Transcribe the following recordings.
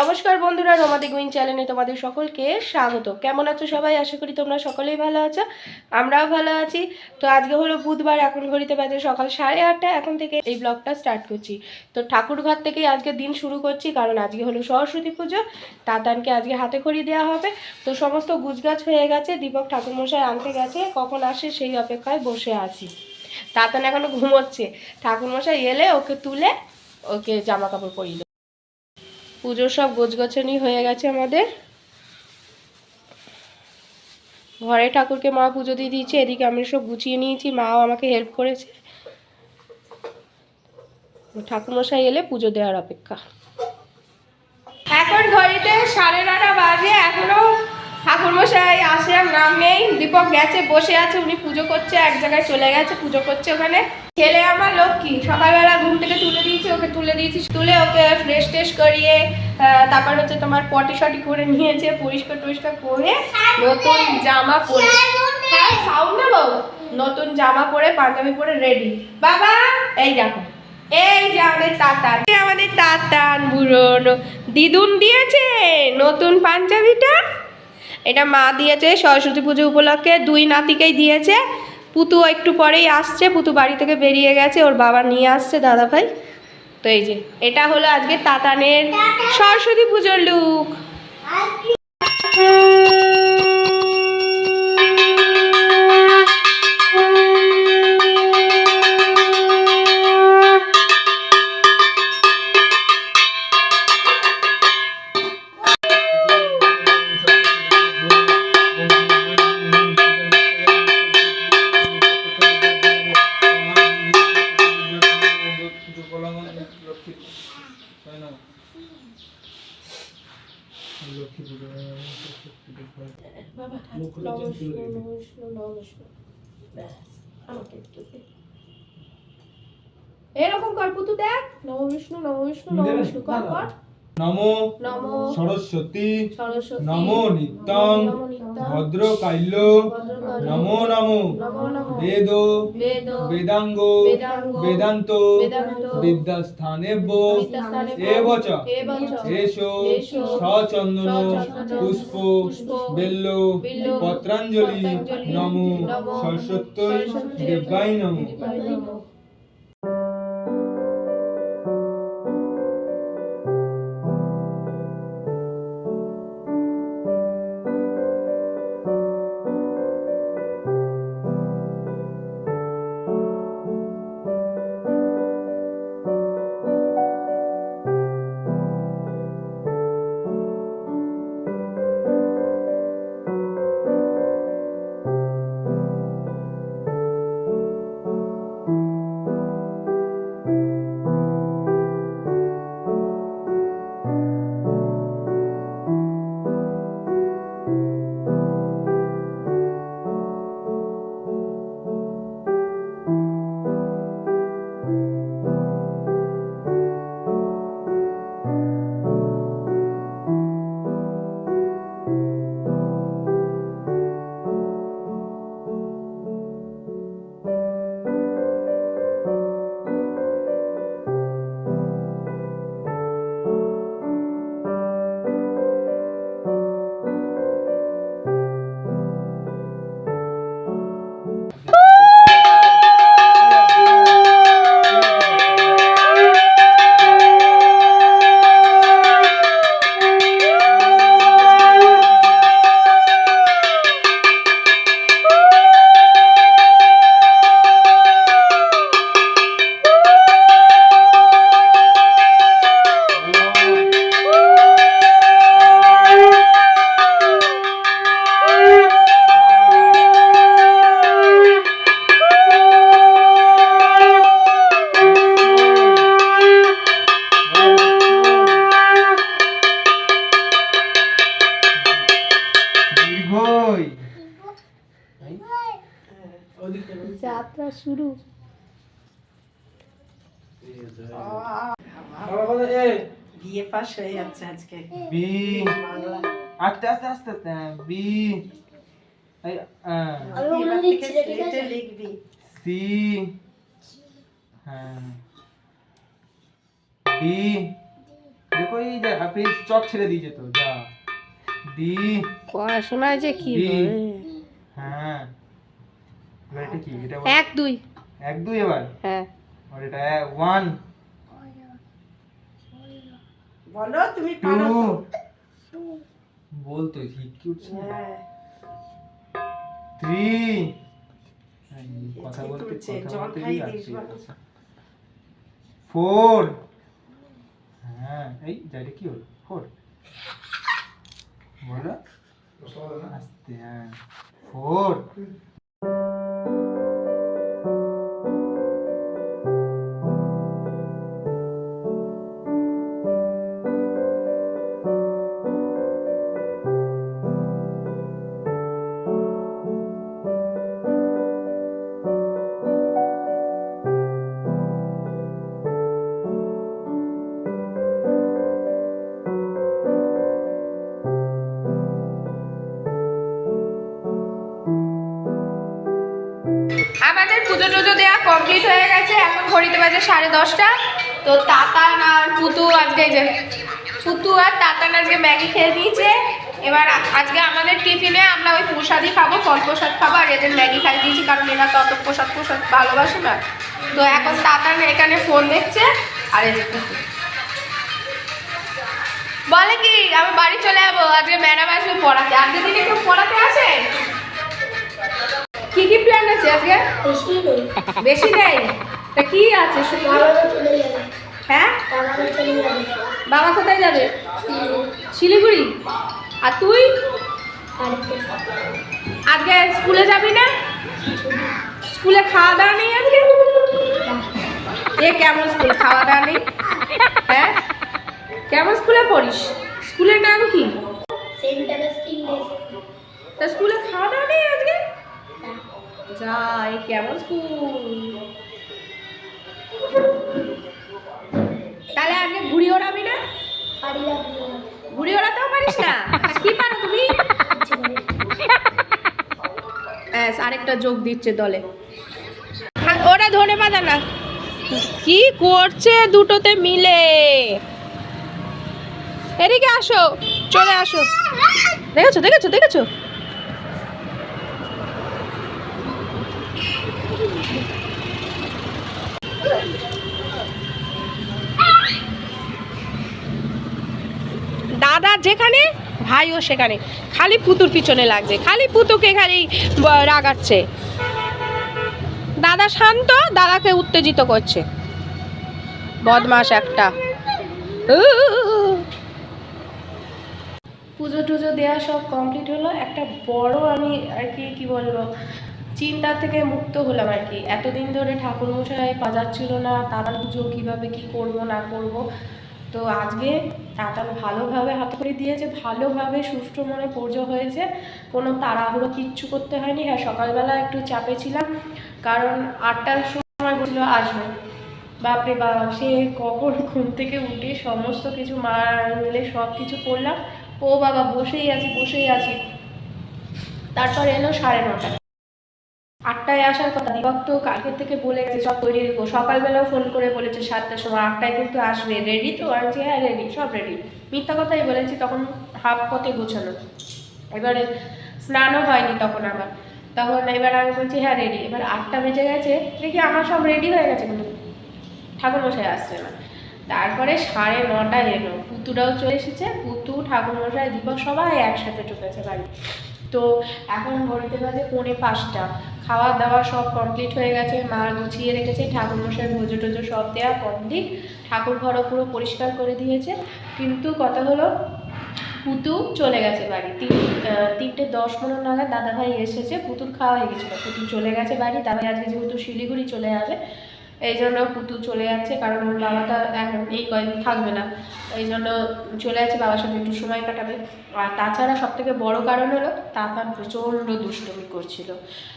নমস্কার বন্ধুরা, রমাদি গুইন চ্যানেলে তোমাদের সকলকে স্বাগত। কেমন আছো সবাই? আশা করি তোমরা সকলেই ভালো আছো, আমরাও ভালো আছি। তো আজকে হলো বুধবার, এখন ঘড়িতে বাজে সকাল সাড়ে আটটা, এখন থেকে এই ব্লগটা স্টার্ট করছি। তো ঠাকুর ঘর থেকেই আজকে দিন শুরু করছি, কারণ আজকে হলো সরস্বতী পুজো, তাতানকে আজকে হাতে খড়ি দেওয়া হবে। তো সমস্ত গুছগাছ হয়ে গেছে, দীপক ঠাকুরমশাই আনতে গেছে, কখন আসে সেই অপেক্ষায় বসে আছি। তাতান এখনও ঘুমোচ্ছে, ঠাকুরমশাই এলে ওকে তুলে ওকে জামা কাপড় পরিয়ে পুজোর সব গোছগাছানি হয়ে গেছে আমাদের। ঘরে ঠাকুরকে মা পুজো দিয়ে দিয়েছে, এদিকে আমি সব গুছিয়ে নিয়েছি, মাও আমাকে হেল্প করেছে। ঠাকুরমশাই এলে পুজো দেওয়ার অপেক্ষা। এখন ঘড়িতে সাড়ে নটা বাজে, এখনও ঠাকুরমশাই আসার নাম নেই। দীপক গেছে, বসে আছে, উনি পুজো করছে, এক জায়গায় চলে গেছে, পুজো করছে ওখানে। ছেলে আমার লক্ষ্মী, সকালবেলা ঘুম থেকে তুলে দিয়েছি, ওকে তুলে দিয়েছি তুলে ওকে ফ্রেশ ট্রেশ করিয়ে তারপর হচ্ছে তোমার পটি শটি করে নিয়েছে, পরিষ্কার টরিষ্কার করে নতুন জামা পরে। হ্যাঁ সাউন্ড দেবো নতুন জামা পরে, পাঞ্জাবি পরে রেডি বাবা, এই দেখো, এই যে আমাদের তাতান। আমাদের তাতান বুড়ো দিদুন দিয়েছে, নতুন পাঞ্জাবিটা? এটা মা দিয়েছে সরস্বতী পুজো উপলক্ষে। দুই নাতিকেই দিয়েছে। পুতু একটু পরেই আসছে। পুতু বাড়ি থেকে বেরিয়ে গেছে। ওর বাবা নিয়ে আসছে দাদা ভাই তো এই যে এটা হলো আজকে তাতানের সরস্বতী পুজোর লুক এরকম কর পুতু দেখ। নম বিষ্ণু নম বিষ্ণু নম বিষ্ণু কর কর। নমো সরস্বতী নমো নিত্যং ভদ্র কাল্য নমো নমো বেদ বেদ বেদাঙ্গ বেদান্ত বিদ্যাস্থানেব্য এবচ এসো সচন্দন পুষ্প বেল্ল পত্রাঞ্জলি নমো সরস্বত্যই দেবাই নমো। দীর্ঘই যাত্রা শুরু। বিয়ে হয়ে যাচ্ছে আজকে। বি। আস্তে আস্তে আস্তে আস্তে হ্যাঁ, বি। লিখবি। সি। দেখো এই যে হাফি চক ছেড়ে দিয়েছে তো যা। দি। পড়াশোনায় যে কি? হ্যাঁ? এটা কি? এটা বল। এক দুই। এক দুই এবার? হ্যাঁ। আর এটা ওয়ান। বলো তুমি পারো। তো। বলতো হিটকি উঠছে হ্যাঁ। থ্রি। কথা বলতে কথা বলতে ফোর। হ্যাঁ এই যাইটা কি হলো? ফোর। বলো আস্তে হ্যাঁ আমাদের পুজো টুজো দেওয়া কমপ্লিট হয়ে গেছে। এখন ঘড়িতে বাজে সাড়ে দশটা। তো তাতান আর পুতু আজকে যে পুতু আর তাতান আজকে ম্যাগি খেয়ে দিয়েছে এবার আজকে আমাদের টিফিনে আমরা ওই প্রসাদই খাব, ফল প্রসাদ খাব, আর এদের ম্যাগি খাই দিয়েছি, কারণ এরা তো অত প্রসাদ প্রসাদ ভালোবাসে না। তো এখন তাতান এখানে ফোন দেখছে, আর যে পুতু। বলে কি, আমি বাড়ি চলে যাব, আজকে ম্যাডাম আসবে পড়াতে। আজকে দিনে কেউ পড়াতে আসে বেশি নেই তা কি আছে হ্যাঁ? বাবা কোথায় যাবে? শিলিগুড়ি? আর তুই? আজকে স্কুলে যাবি না? স্কুলে খাওয়া দাওয়া নেই আজকে? এ কেমন স্কুল? খাওয়া দাওয়া নেই? হ্যাঁ? কেমন স্কুলে পড়িস? স্কুলের নাম কি? তা স্কুলে খাওয়া দাওয়া নেই আজকে? এ কেমন স্কুল তাহলে আজকে ঘুড়ি ওড়াবি না ঘুড়ি ওড়াতেও পারিস না? কি পারো তুমি? আরেকটা যোগ দিচ্ছে দলে। ওরা ধনে পাতা না। কি করছে দুটোতে মিলে? এদিকে আসো, চলে আসো। দেখেছ দেখেছ দেখেছ? দাদা যেখানে, ভাইও সেখানে। খালি পুতুর পিছনে লাগছে, খালি পুতুকে খালি রাগাচ্ছে। দাদা শান্ত, দাদাকে উত্তেজিত করছে। বদমাস একটা। পুজো টুজো দেওয়া সব কমপ্লিট হলো। একটা বড় আমি আর কি কি বলব? চিন্তা থেকে মুক্ত হলাম আর কি। এতদিন ধরে ঠাকুর মশাই বাজাচ্ছিল না তারা পুজো কীভাবে কি করব, না করব। তো আজকে তাতাল ভালোভাবে হাত করে দিয়েছে, ভালোভাবে সুষ্ঠু মনে পুজো হয়েছে। কোনো তাড়াহুড়ো কিচ্ছু করতে হয়নি। হ্যাঁ সকালবেলা একটু চাপে ছিলাম, কারণ আটটার সময় বলল আসবে। বাপরে বাপ সে কখন ঘুম থেকে উঠে সমস্ত কিছু মা মিলে সব কিছু করলাম। ও বাবা, বসেই আছি বসেই আছি। তারপর এলো সাড়ে নটা। আটটায় আসার কথা। দীপক তো কালকের থেকে বলে গেছে, সব তৈরি রেখো। সকালবেলাও ফোন করে বলেছে সাতটার সময়। আটটায় কিন্তু আসবে। রেডি তো? আর যে হ্যাঁ রেডি সব রেডি মিথ্যা কথাই বলেছি, তখন হাফ পথে গোছানো। এবারে স্নানও হয়নি তখন আমার। তখন এবার আমি বলছি হ্যাঁ রেডি এবার আটটা বেজে গেছে, দেখি আমার সব রেডি হয়ে গেছে কিন্তু ঠাকুরমশাই আসছে না তারপরে সাড়ে নটায় এলো। পুতুরাও চলে এসেছে। পুতু, ঠাকুরমশাই দীপক সবাই একসাথে ঢুকেছে বাড়ি। তো এখন ঘড়িতে বাজে পৌনে পাঁচটা। খাওয়া দাওয়া সব কমপ্লিট হয়ে গেছে, মা গুছিয়ে রেখেছে ঠাকুরমশাই ভোজো টোজো সব দেওয়া কমপ্লিট ঠাকুর ঘরও পুরো পরিষ্কার করে দিয়েছে। কিন্তু কথা হলো, পুতু চলে গেছে বাড়ি। তিন তিনটে দশ পনেরো নাগাদ দাদাভাই এসেছে। পুতুর খাওয়া হয়ে গেছিল। পুতু চলে গেছে বাড়ি। দাদাভাই আজকে যেহেতু শিলিগুড়ি চলে যাবে এই জন্য পুতু চলে যাচ্ছে, কারণ ওর বাবা তো এখন এই কয়েকদিন থাকবে না। এই জন্য চলে যাচ্ছে বাবার সাথে একটু সময় কাটাবে। আর তাছাড়া সব থেকে বড় কারণ হলো, তাতান প্রচণ্ড দুষ্টুমি করছিল।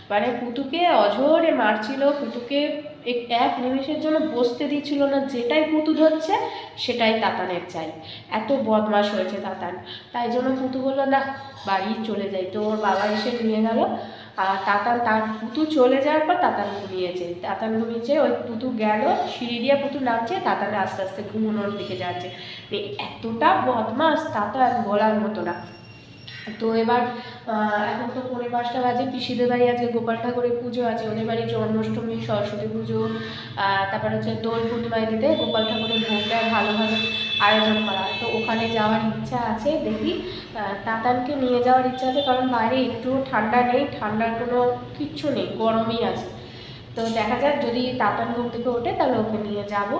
মানে পুতুকে অঝরে মারছিল, পুতুকে এক- নিমেষের জন্য বসতে দিচ্ছিল না, যেটাই পুতু ধরছে সেটাই তাতানের চাই। এত বদমাশ হয়েছে তাতান। তাই জন্য পুতু বলল, না, বাড়ি চলে যাই। তো ওর বাবা এসে নিয়ে গেল। আর তাতান তার পুতু চলে যাওয়ার পর তাতান ঘুমিয়েছে। তাতান ঘুমিয়েছে, ওই পুতু গেল, সিঁড়ি দিয়ে পুতু নামছে তাতান আস্তে আস্তে ঘুমোনোর দিকে যাচ্ছে। এতটা বদমাস তাতান বলার মতো না। তো এবার এখন তো পৌনে পাঁচটা বাজে, পিসিদের বাড়ি আজকে গোপাল ঠাকুরের পুজো আছে, ওদের বাড়ি জন্মাষ্টমী, সরস্বতী পুজো তারপর হচ্ছে দোল পূর্ণিমা দিতে গোপাল ঠাকুরের ভোগটা ভালোভাবে আয়োজন করা। তো ওখানে যাওয়ার ইচ্ছা আছে, দেখি তাতানকে নিয়ে যাওয়ার ইচ্ছা আছে, কারণ বাইরে একটু ঠান্ডা নেই, ঠান্ডার কোনো কিচ্ছু নেই, গরমই আছে। তো দেখা যাক, যদি তাতান ঘুম থেকে ওঠে, তাহলে ওকে নিয়ে যাব।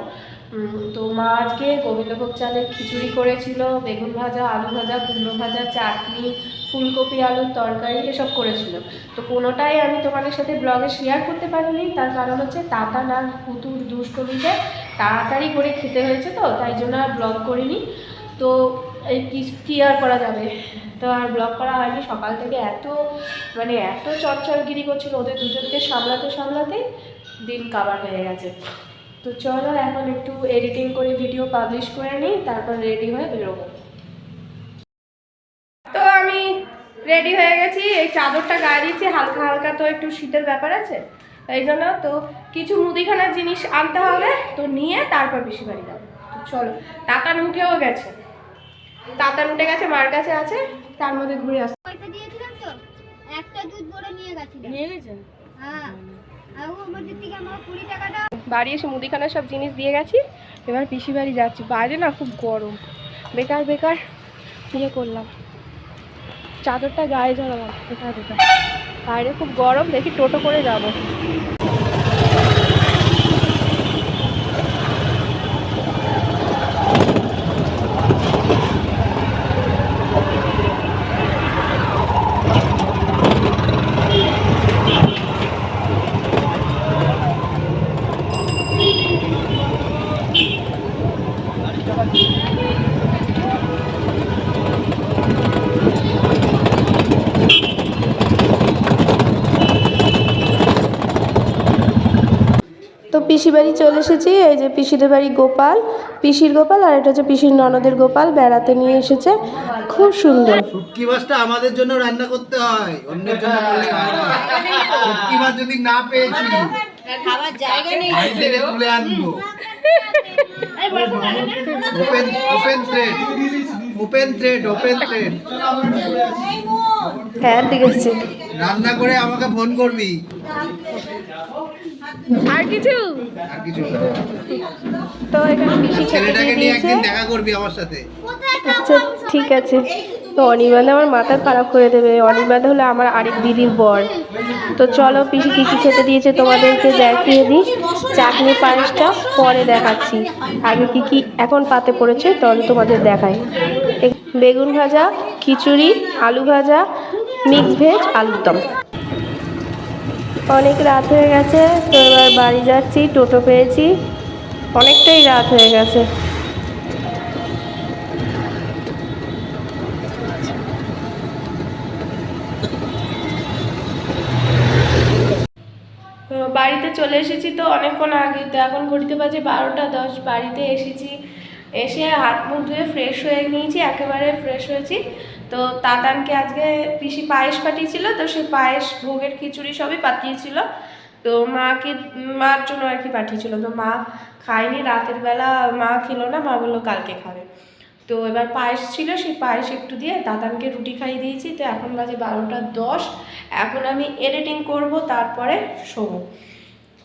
তো মা আজকে গোবিন্দভোগ চালের খিচুড়ি করেছিল, বেগুন ভাজা, আলু ভাজা, কুমড়ো ভাজা, চাটনি, ফুলকপি, আলুর তরকারি, এসব করেছিল। তো কোনোটাই আমি তোমাদের সাথে ব্লগে শেয়ার করতে পারিনি, তার কারণ হচ্ছে তাতা না পুতুর দুষ্টমিতে তাড়াতাড়ি করে খেতে হয়েছে তো, তাই জন্য আর ব্লগ করিনি। তো এই কি আর করা যাবে? তো আর ব্লগ করা হয়নি, সকাল থেকে এত মানে এত চটচড়গিরি করছিল, ওদের দুজনকে সামলাতে সামলাতে দিন কাবার হয়ে গেছে। তো চলো এখন একটু এডিটিং করে ভিডিও পাবলিশ করে নিই তারপর রেডি হয়ে বেরোবো। তো আমি রেডি হয়ে গেছি এই চাদরটা গায়ে দিচ্ছি হালকা হালকা তো একটু শীতের ব্যাপার আছে এই জন্য তো কিছু মুদিখানার জিনিস আনতে হবে তো নিয়ে তারপর বেশি বাড়ি যাব। তো চলো টাকার উঠেও গেছে। তাতান উঠে গেছে মার কাছে আছে তার মধ্যে ঘুরে আসতে পয়সা দিয়েছিলাম তো একটা দুধ বড় নিয়ে গেছিল। নিয়ে গেছে? হ্যাঁ আর ও আমাদের থেকে আমার কুড়ি টাকাটা বাড়ি এসে মুদিখানার সব জিনিস দিয়ে গেছি। এবার পিসি বাড়ি যাচ্ছি। বাইরে না খুব গরম। বেকার বেকার। ইয়ে করলাম। চাদরটা গায়ে জড়ালাম। বেকার বেকার। বাইরে খুব গরম, দেখি টোটো করে যাব। পিসি বাড়ি চলে এসেছি এই যে পিসিদের বাড়ি গোপাল পিসির গোপাল আর এটা হচ্ছে পিসির ননদের গোপাল বেড়াতে নিয়ে এসেছে। খুব সুন্দর। শুটকি মাছটা আমাদের জন্য রান্না করতে হয় অন্যের জন্য করলে হয় না। শুটকি মাছ যদি না পেয়েছি খাবার বাড়ি থেকে তুলে আনব। Open open thread open trade open thread হ্যাঁ ঠিক আছে। রান্না করে আমাকে ফোন করবি। আর কিছু? আর কিছু তো এখানে পিসি খেতে ছেলেটাকে নিয়ে একদিন দেখা করবি আমার সাথে। আচ্ছা ঠিক আছে। তো অনির্বাণে আমার মাথা খারাপ করে দেবে। অনির্বাণ হলো আমার আরেক দিদির বর। তো চলো পিসি কী কী খেতে দিয়েছে তোমাদেরকে দেখিয়ে দিই। চাটনি পায়েসটা পরে দেখাচ্ছি। আগে কি কি এখন পাতে পড়েছে তাহলে তোমাদের দেখাই। বেগুন ভাজা খিচুড়ি আলু ভাজা মিক্স ভেজ আলুর দম। অনেক রাত হয়ে গেছে, তো এবার বাড়ি যাচ্ছি, টোটো পেয়েছি। অনেকটাই রাত হয়ে গেছে। বাড়িতে চলে এসেছি তো অনেকক্ষণ আগে তো এখন ঘড়িতে বাজে বারোটা দশ। বাড়িতে এসেছি, এসে হাত মুখ ধুয়ে ফ্রেশ হয়ে নিয়েছি, একেবারে ফ্রেশ হয়েছি। তো তাতানকে আজকে পিসি পায়েস পাঠিয়েছিল, তো সেই পায়েস, ভোগের খিচুড়ি সবই পাঠিয়েছিল। তো মাকে, মার জন্য আর কি পাঠিয়েছিল। তো মা খায়নি, রাতের বেলা মা খেলো না, মা বলল কালকে খাবে। তো এবার পায়েস ছিল, সেই পায়েস একটু দিয়ে দাদানকে রুটি খাইয়ে দিয়েছি। তো এখন বাজে বারোটা দশ। এখন আমি এডিটিং করব, তারপরে শোবো।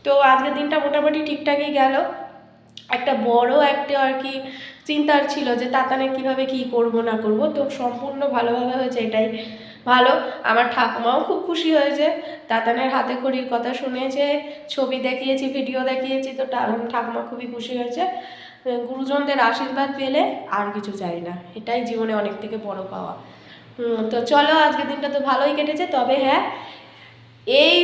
তো আজকের দিনটা মোটামুটি ঠিকঠাকই গেল। একটা বড় একটা আর কি চিন্তার ছিল যে তাতানে কীভাবে কি করব, না করব। তো সম্পূর্ণ ভালোভাবে হয়েছে, এটাই ভালো। আমার ঠাকুমাও খুব খুশি হয়েছে। তাতানের হাতে খড়ির কথা শুনেছে, ছবি দেখিয়েছি ভিডিও দেখিয়েছি, তো ঠাকুমা খুবই খুশি হয়েছে। গুরুজনদের আশীর্বাদ পেলে আর কিছু চাই না। এটাই জীবনে অনেক থেকে বড় পাওয়া। তো চলো, আজকের দিনটা তো ভালোই কেটেছে। তবে হ্যাঁ এই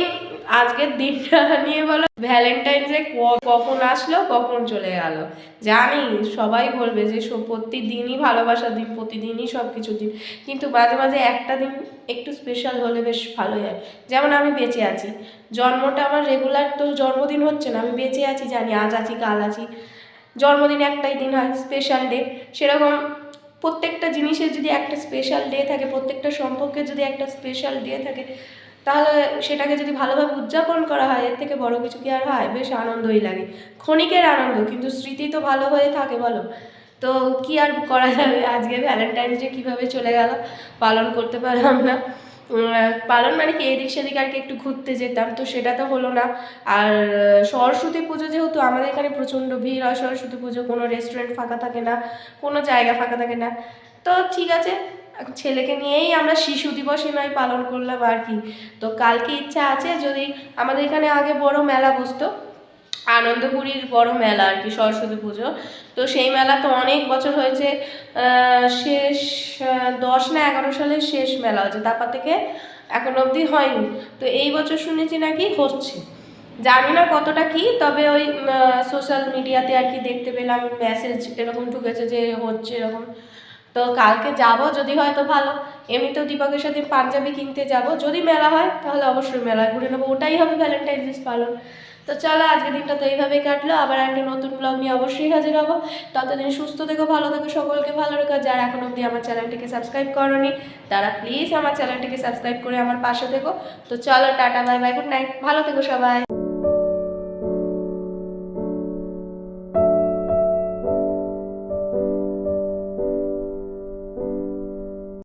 আজকের দিনটা নিয়ে বলো ভ্যালেন্টাইন্সে কখন আসলো, কখন চলে গেল? জানি, সবাই বলবে যে প্রতিদিনই ভালোবাসার দিন, প্রতিদিনই সব কিছু দিন। কিন্তু মাঝে মাঝে একটা দিন একটু স্পেশাল হলে বেশ ভালোই হয়। যেমন আমি বেঁচে আছি। জন্মটা আমার রেগুলার তো জন্মদিন হচ্ছে না, আমি বেঁচে আছি, জানি, আজ আছি, কাল আছি। জন্মদিন একটাই দিন হয় স্পেশাল ডে সেরকম প্রত্যেকটা জিনিসের যদি একটা স্পেশাল ডে থাকে, প্রত্যেকটা সম্পর্কে যদি একটা স্পেশাল ডে থাকে তাহলে সেটাকে যদি ভালোভাবে উদযাপন করা হয়, এর থেকে বড় কিছু কি আর হয়? বেশ আনন্দই লাগে। ক্ষণিকের আনন্দ, কিন্তু স্মৃতি তো ভালো হয়ে থাকে বলো। তো কি আর করা যাবে? আজকে ভ্যালেন্টাইন্স ডে কীভাবে চলে গেল, পালন করতে পারলাম না। পালন মানে কি? এদিক সেদিক আর কি একটু ঘুরতে যেতাম, তো সেটা তো হলো না। আর সরস্বতী পুজো যেহেতু আমাদের এখানে প্রচণ্ড ভিড় হয়, সরস্বতী পুজো কোনো রেস্টুরেন্ট ফাঁকা থাকে না, কোনো জায়গা ফাঁকা থাকে না। তো ঠিক আছে ছেলেকে নিয়েই আমরা শিশু দিবসই নয়, পালন করলাম আর কি। তো কালকে ইচ্ছা আছে যদি আমাদের এখানে আগে বড় মেলা বসতো, আনন্দপুরীর বড় মেলা আর কি, সরস্বতী পুজো। তো সেই মেলা তো অনেক বছর হয়েছে শেষ দশ না এগারো সালের শেষ মেলা হয়েছে, তারপর থেকে এখন অবধি হয়নি। তো এই বছর শুনেছি নাকি হচ্ছে। জানি না কতটা কি, তবে ওই সোশ্যাল মিডিয়াতে আর কি দেখতে পেলাম মেসেজ এরকম ঢুকেছে যে হচ্ছে এরকম। তো কালকে যাব যদি হয় তো ভালো। এমনিতেও দীপকের সাথে পাঞ্জাবি কিনতে যাব। যদি মেলা হয়, তাহলে অবশ্যই মেলায় ঘুরে নেব। ওটাই হবে ভ্যালেন্টাইন্স পালন। তো চলো আজকে দিনটা তো এইভাবেই কাটলো। আবার একটা নতুন ব্লগ নিয়ে অবশ্যই হাজির হব। ততদিন সুস্থ থেকো, ভালো থেকো, সকলকে ভালো রেখো। যারা এখন অবধি আমার চ্যানেলটিকে সাবস্ক্রাইব করনি, তারা প্লিজ আমার চ্যানেলটিকে সাবস্ক্রাইব করে আমার পাশে থেকো। তো চলো, tata bye bye good night ভালো থেকো সবাই।